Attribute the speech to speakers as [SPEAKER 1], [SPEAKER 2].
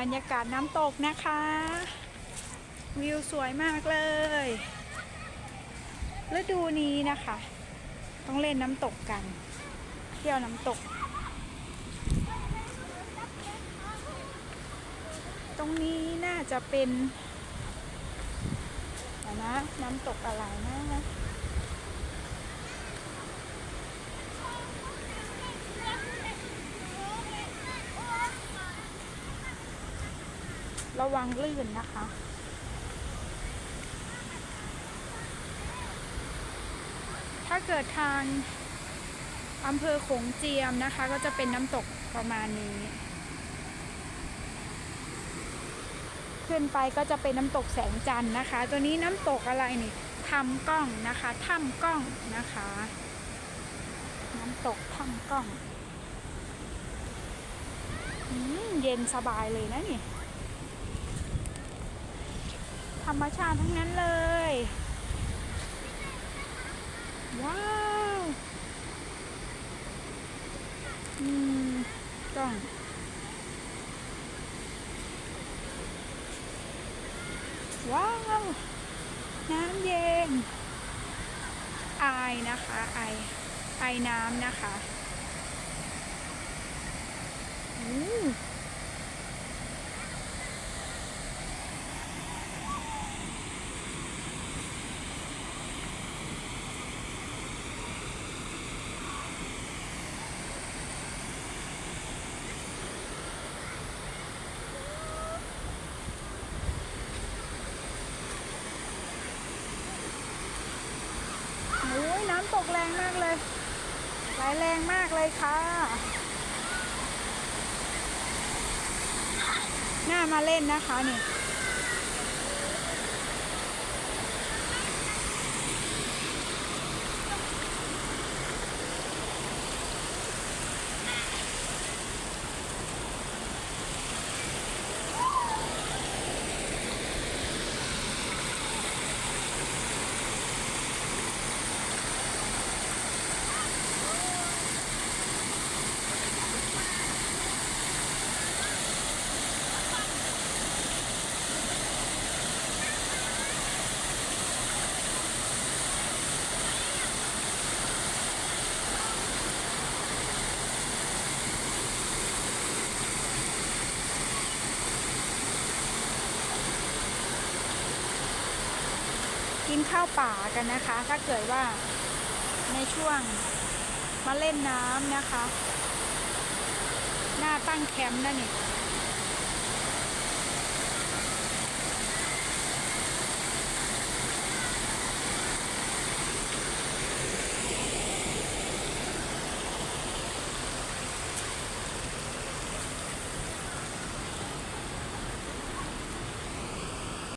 [SPEAKER 1] บรรยากาศน้ำตกนะคะ วิวสวยมากเลยฤดูนี้นะคะ ต้องเล่นน้ำตกกัน เที่ยวน้ำตก ตรงนี้น่าจะเป็นนะน้ำตกอะไรนะ ระวังลื่นนะคะ ถ้าเกิดทางอำเภอโขงเจียมนะคะ ก็จะเป็นน้ำตกประมาณนี้ ขึ้นไปก็จะเป็นน้ำตกแสงจันทร์นะคะ ตัวนี้น้ำตกอะไรนี่ทำกล้องนะคะถ้ำกล้องนะคะ น้ำตกถ้ำกล้องอืมเย็นสบายเลยนะนี่ ธรรมชาติทั้งนั้นเลย ว้าวอืมกล้องว้าวน้ำเย็นไอนะคะไอไอน้ำนะคะอืม โอ้ยน้ำ ตกแรงมากเลย ไหลแรงมากเลยค่ะน่ามาเล่นนะคะนี่ กินข้าวป่ากันนะคะ ถ้าเกิดว่าในช่วงมาเล่นน้ำนะคะ หน้าตั้งแคมป์นั่นเอง